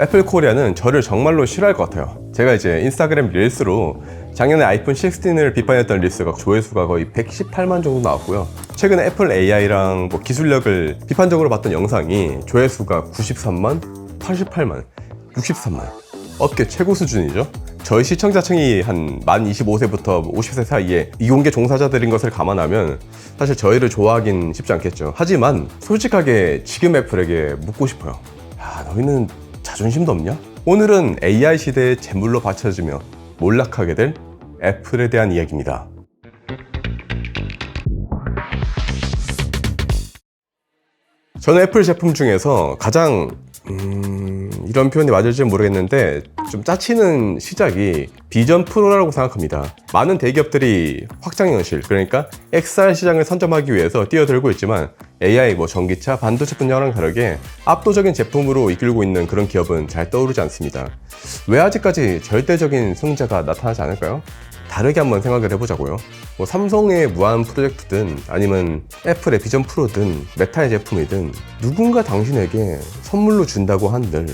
애플 코리아는 저를 정말로 싫어할 것 같아요. 제가 이제 인스타그램 릴스로 작년에 아이폰 16을 비판했던 릴스가 조회수가 거의 118만 정도 나왔고요. 최근에 애플 AI랑 뭐 기술력을 비판적으로 봤던 영상이 조회수가 93만, 88만, 63만. 업계 최고 수준이죠. 저희 시청자층이 한 만 25세부터 50세 사이에 이공계 종사자들인 것을 감안하면 사실 저희를 좋아하긴 쉽지 않겠죠. 하지만 솔직하게 지금 애플에게 묻고 싶어요. 야, 너희는 자존심도 없냐? 오늘은 AI 시대의 재물로 받쳐지며 몰락하게 될 애플에 대한 이야기입니다. 저는 애플 제품 중에서 가장 음, 이런 표현이 맞을지 모르겠는데 좀 짜치는 시작이 비전 프로라고 생각합니다. 많은 대기업들이 확장 현실 그러니까 XR 시장을 선점하기 위해서 뛰어들고 있지만 AI 뭐 전기차, 반도체 분야랑 다르게 압도적인 제품으로 이끌고 있는 그런 기업은 잘 떠오르지 않습니다. 왜 아직까지 절대적인 승자가 나타나지 않을까요? 다르게 한번 생각을 해보자고요. 뭐 삼성의 무한 프로젝트든 아니면 애플의 비전 프로든 메타의 제품이든 누군가 당신에게 선물로 준다고 한들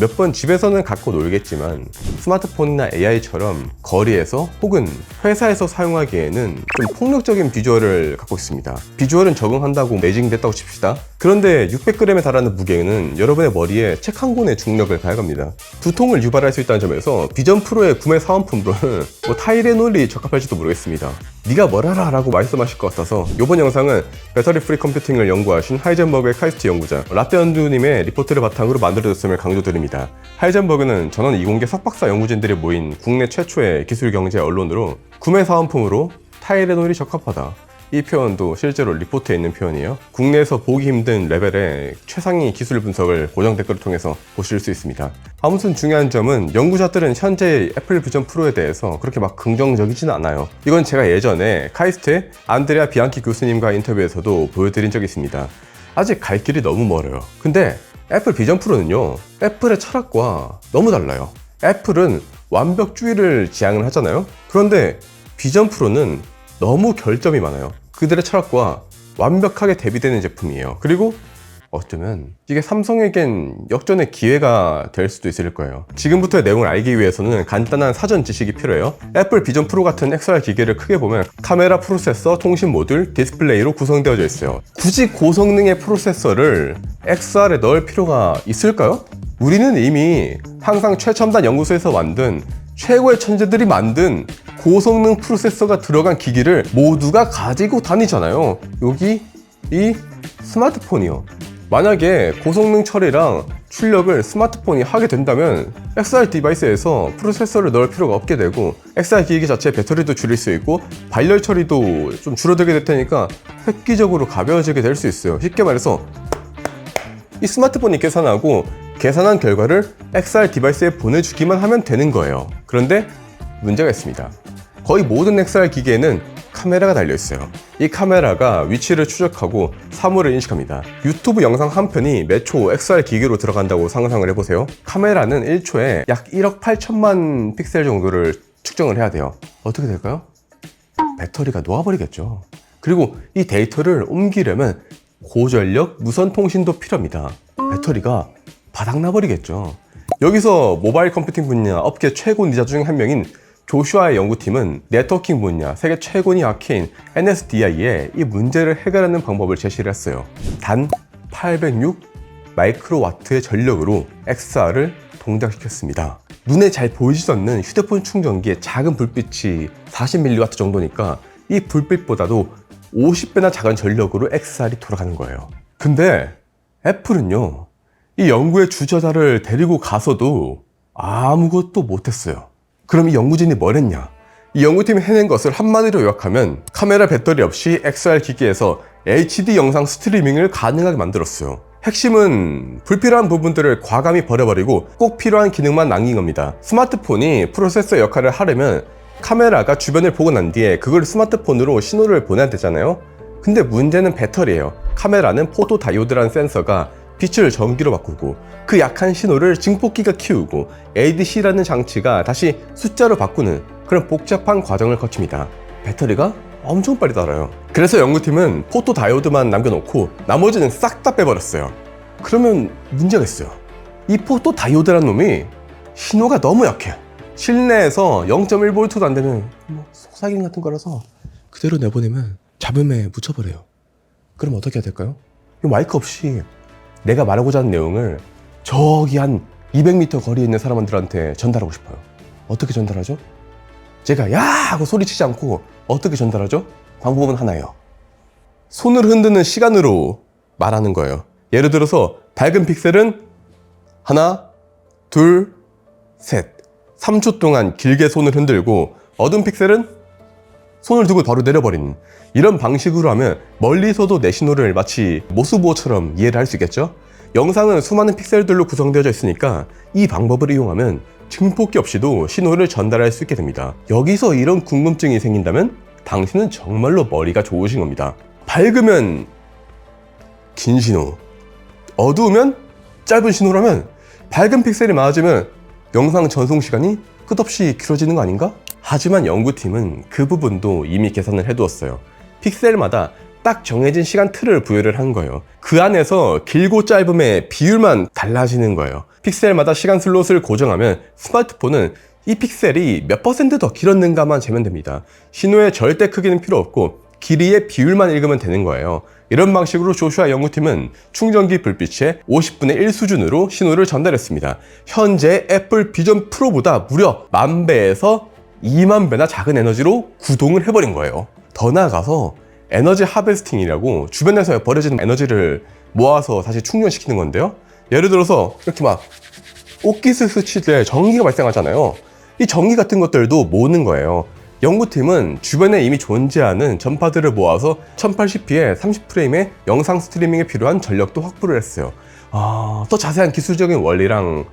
몇 번 집에서는 갖고 놀겠지만 스마트폰이나 AI처럼 거리에서 혹은 회사에서 사용하기에는 좀 폭력적인 비주얼을 갖고 있습니다. 비주얼은 적응한다고 매징됐다고 칩시다. 그런데 600g에 달하는 무게는 여러분의 머리에 책 한 권의 중력을 가해갑니다. 두통을 유발할 수 있다는 점에서 비전 프로의 구매 사은품으로는 뭐 타이레놀이 적합할지도 모르겠습니다. 네가 뭘 알아? 라고 말씀하실 것 같아서 이번 영상은 배터리 프리 컴퓨팅을 연구하신 하이젠버그의 카이스트 연구자 라떼언두님의 리포트를 바탕으로 만들어졌음을 강조드립니다. 하이젠버그는 전원 이공계 석박사 연구진들이 모인 국내 최초의 기술 경제 언론으로 구매 사은품으로 타이레놀이 적합하다. 이 표현도 실제로 리포트에 있는 표현이에요. 국내에서 보기 힘든 레벨의 최상위 기술 분석을 고정 댓글을 통해서 보실 수 있습니다. 아무튼 중요한 점은 연구자들은 현재 애플 비전 프로에 대해서 그렇게 막 긍정적이지는 않아요. 이건 제가 예전에 카이스트의 안드레아 비앙키 교수님과 인터뷰에서도 보여드린 적이 있습니다. 아직 갈 길이 너무 멀어요. 근데 애플 비전 프로는요, 애플의 철학과 너무 달라요. 애플은 완벽주의를 지향을 하잖아요. 그런데 비전 프로는 너무 결점이 많아요. 그들의 철학과 완벽하게 대비되는 제품이에요. 그리고 어쩌면 이게 삼성에겐 역전의 기회가 될 수도 있을 거예요. 지금부터의 내용을 알기 위해서는 간단한 사전 지식이 필요해요. 애플 비전 프로 같은 XR 기계를 크게 보면 카메라 프로세서, 통신 모듈, 디스플레이로 구성되어져 있어요. 굳이 고성능의 프로세서를 XR에 넣을 필요가 있을까요? 우리는 이미 항상 최첨단 연구소에서 만든 최고의 천재들이 만든 고성능 프로세서가 들어간 기기를 모두가 가지고 다니잖아요. 여기 이 스마트폰이요. 만약에 고성능 처리랑 출력을 스마트폰이 하게 된다면 XR 디바이스에서 프로세서를 넣을 필요가 없게 되고 XR 기기 자체 배터리도 줄일 수 있고 발열 처리도 좀 줄어들게 될 테니까 획기적으로 가벼워지게 될 수 있어요. 쉽게 말해서 이 스마트폰이 계산하고 계산한 결과를 XR 디바이스에 보내주기만 하면 되는 거예요. 그런데 문제가 있습니다. 거의 모든 XR 기기에는 카메라가 달려 있어요. 이 카메라가 위치를 추적하고 사물을 인식합니다. 유튜브 영상 한 편이 매초 XR 기기로 들어간다고 상상을 해보세요. 카메라는 1초에 약 1억 8천만 픽셀 정도를 측정을 해야 돼요. 어떻게 될까요? 배터리가 녹아버리겠죠. 그리고 이 데이터를 옮기려면 고전력 무선 통신도 필요합니다. 배터리가 바닥나버리겠죠. 여기서 모바일 컴퓨팅 분야 업계 최고 니자 중 한 명인 조슈아의 연구팀은 네트워킹 분야 세계 최고니 아케인 NSDI에 이 문제를 해결하는 방법을 제시를 했어요. 단 806 마이크로와트의 전력으로 XR을 동작시켰습니다. 눈에 잘 보이지도 않는 휴대폰 충전기의 작은 불빛이 40mW 정도니까 이 불빛보다도 50배나 작은 전력으로 XR이 돌아가는 거예요. 근데 애플은요, 이 연구의 주저자를 데리고 가서도 아무것도 못했어요. 그럼 이 연구진이 뭘 했냐? 이 연구팀이 해낸 것을 한마디로 요약하면 카메라 배터리 없이 XR 기기에서 HD 영상 스트리밍을 가능하게 만들었어요. 핵심은 불필요한 부분들을 과감히 버려버리고 꼭 필요한 기능만 남긴 겁니다. 스마트폰이 프로세서 역할을 하려면 카메라가 주변을 보고 난 뒤에 그걸 스마트폰으로 신호를 보내야 되잖아요. 근데 문제는 배터리예요. 카메라는 포토 다이오드라는 센서가 빛을 전기로 바꾸고 그 약한 신호를 증폭기가 키우고 ADC라는 장치가 다시 숫자로 바꾸는 그런 복잡한 과정을 거칩니다. 배터리가 엄청 빨리 닳아요. 그래서 연구팀은 포토 다이오드만 남겨놓고 나머지는 싹 다 빼버렸어요. 그러면 문제가 있어요. 이 포토 다이오드란 놈이 신호가 너무 약해. 실내에서 0.1V도 안 되는 뭐 속삭임 같은 거라서 그대로 내보내면 잡음에 묻혀버려요. 그럼 어떻게 해야 될까요? 이 마이크 없이 내가 말하고자 하는 내용을 저기 한 200m 거리에 있는 사람들한테 전달하고 싶어요. 어떻게 전달하죠? 제가 야 하고 소리치지 않고 어떻게 전달하죠? 방법은 하나예요. 손을 흔드는 시간으로 말하는 거예요. 예를 들어서 밝은 픽셀은 하나, 둘, 셋. 3초 동안 길게 손을 흔들고 어두운 픽셀은 손을 두고 바로 내려버리는 이런 방식으로 하면 멀리서도 내 신호를 마치 모스보호처럼 이해를 할 수 있겠죠? 영상은 수많은 픽셀들로 구성되어 있으니까 이 방법을 이용하면 증폭기 없이도 신호를 전달할 수 있게 됩니다. 여기서 이런 궁금증이 생긴다면 당신은 정말로 머리가 좋으신 겁니다. 밝으면 긴 신호, 어두우면 짧은 신호라면 밝은 픽셀이 많아지면 영상 전송 시간이 끝없이 길어지는 거 아닌가? 하지만 연구팀은 그 부분도 이미 계산을 해두었어요. 픽셀마다 딱 정해진 시간 틀을 부여를 한 거예요. 그 안에서 길고 짧음의 비율만 달라지는 거예요. 픽셀마다 시간 슬롯을 고정하면 스마트폰은 이 픽셀이 몇 퍼센트 더 길었는가만 재면 됩니다. 신호의 절대 크기는 필요 없고 길이의 비율만 읽으면 되는 거예요. 이런 방식으로 조슈아 연구팀은 충전기 불빛의 50분의 1 수준으로 신호를 전달했습니다. 현재 애플 비전 프로보다 무려 만 배에서 2만 배나 작은 에너지로 구동을 해버린 거예요. 더 나아가서 에너지 하베스팅이라고 주변에서 버려지는 에너지를 모아서 다시 충전시키는 건데요. 예를 들어서 이렇게 막 옷깃을 스칠 때 전기가 발생하잖아요. 이 전기 같은 것들도 모으는 거예요. 연구팀은 주변에 이미 존재하는 전파들을 모아서 1080p에 30프레임의 영상 스트리밍에 필요한 전력도 확보를 했어요. 아, 더 자세한 기술적인 원리랑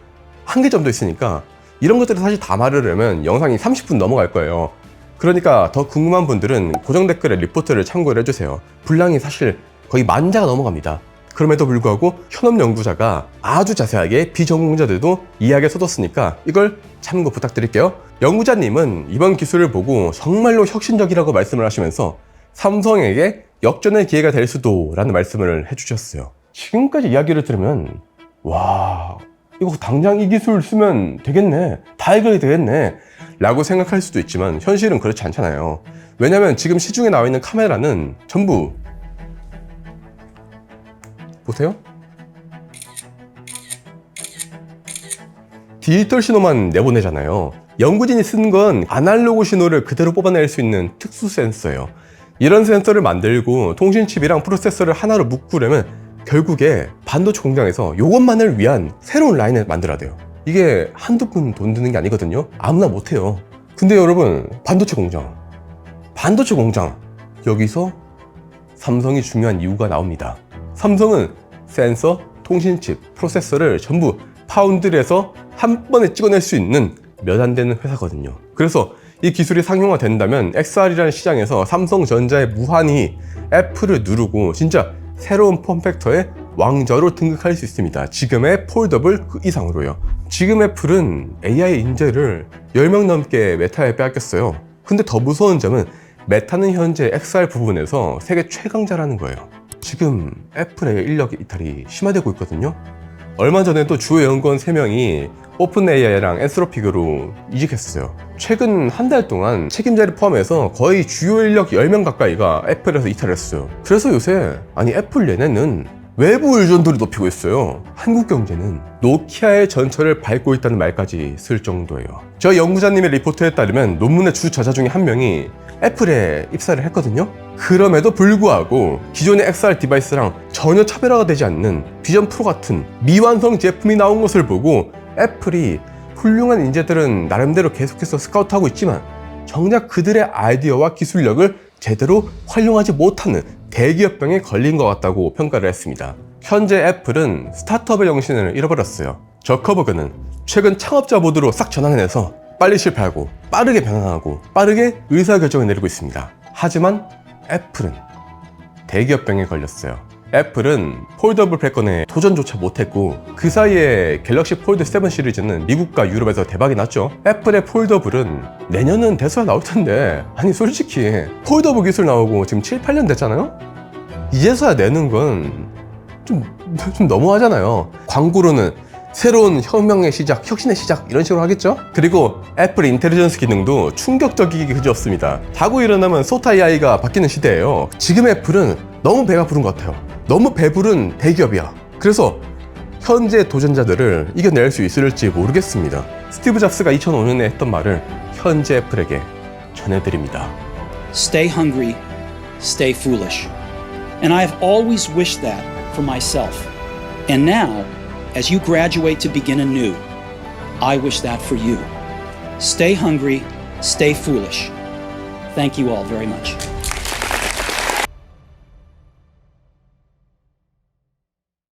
한계점도 있으니까 이런 것들을 사실 다 말하려면 영상이 30분 넘어갈 거예요. 그러니까 더 궁금한 분들은 고정 댓글에 리포트를 참고를 해주세요. 분량이 사실 거의 만자가 넘어갑니다. 그럼에도 불구하고 현업 연구자가 아주 자세하게 비전공자들도 이해하게 써뒀으니까 이걸 참고 부탁드릴게요. 연구자님은 이번 기술을 보고 정말로 혁신적이라고 말씀을 하시면서 삼성에게 역전의 기회가 될 수도 라는 말씀을 해주셨어요. 지금까지 이야기를 들으면 와 이거 당장 이 기술 쓰면 되겠네 다 해결이 되겠네 라고 생각할 수도 있지만 현실은 그렇지 않잖아요. 왜냐면 지금 시중에 나와 있는 카메라는 전부 보세요. 디지털 신호만 내보내잖아요. 연구진이 쓴 건 아날로그 신호를 그대로 뽑아낼 수 있는 특수 센서예요. 이런 센서를 만들고 통신칩이랑 프로세서를 하나로 묶으려면 결국에 반도체 공장에서 이것만을 위한 새로운 라인을 만들어야 돼요. 이게 한두 푼 돈 드는 게 아니거든요. 아무나 못해요. 근데 여러분, 반도체 공장. 반도체 공장. 여기서 삼성이 중요한 이유가 나옵니다. 삼성은 센서, 통신칩, 프로세서를 전부 파운드리에서 한 번에 찍어낼 수 있는 몇 안 되는 회사거든요. 그래서 이 기술이 상용화 된다면 XR이라는 시장에서 삼성전자의 무한히 애플을 누르고 진짜 새로운 폼팩터의 왕저로 등극할 수 있습니다. 지금의 폴더블 그 이상으로요. 지금 애플은 AI 인재를 10명 넘게 메타에 빼앗겼어요. 근데 더 무서운 점은 메타는 현재 XR 부분에서 세계 최강자라는 거예요. 지금 애플의 인력 이탈이 심화되고 있거든요. 얼마 전에도 주요 연구원 3명이 오픈 AI랑 엔스로픽으로 이직했어요. 최근 한 달 동안 책임자를 포함해서 거의 주요 인력 10명 가까이가 애플에서 이탈했어요. 그래서 요새, 아니 애플 얘네는 외부 의존도를 높이고 있어요. 한국 경제는 노키아의 전철을 밟고 있다는 말까지 쓸 정도예요. 저 연구자님의 리포트에 따르면 논문의 주 저자 중에 한 명이 애플에 입사를 했거든요. 그럼에도 불구하고 기존의 XR 디바이스랑 전혀 차별화가 되지 않는 비전 프로 같은 미완성 제품이 나온 것을 보고 애플이 훌륭한 인재들은 나름대로 계속해서 스카우트하고 있지만 정작 그들의 아이디어와 기술력을 제대로 활용하지 못하는 대기업병에 걸린 것 같다고 평가를 했습니다. 현재 애플은 스타트업의 정신을 잃어버렸어요. 저커버그는 최근 창업자 모드로 싹 전환해서 빨리 실패하고 빠르게 변화하고 빠르게 의사결정을 내리고 있습니다. 하지만 애플은 대기업병에 걸렸어요. 애플은 폴더블 패권에 도전조차 못했고 그 사이에 갤럭시 폴드 7 시리즈는 미국과 유럽에서 대박이 났죠. 애플의 폴더블은 내년은 대수가 나올 텐데 아니 솔직히 폴더블 기술 나오고 지금 7, 8년 됐잖아요? 이제서야 내는 건 좀, 좀 너무하잖아요. 광고로는 새로운 혁명의 시작, 혁신의 시작 이런 식으로 하겠죠? 그리고 애플 인텔리전스 기능도 충격적이게 그지없습니다. 자고 일어나면 소타 AI가 바뀌는 시대예요. 지금 애플은 너무 배가 부른 것 같아요. 너무 배부른 대기업이야. 그래서 현재 도전자들을 이겨낼 수 있을지 모르겠습니다. 스티브 잡스가 2005년에 했던 말을 현재 애플에게 전해드립니다. Stay hungry, stay foolish. And I have always wished that for myself. And now, as you graduate to begin anew, I wish that for you. Stay hungry, stay foolish. Thank you all very much.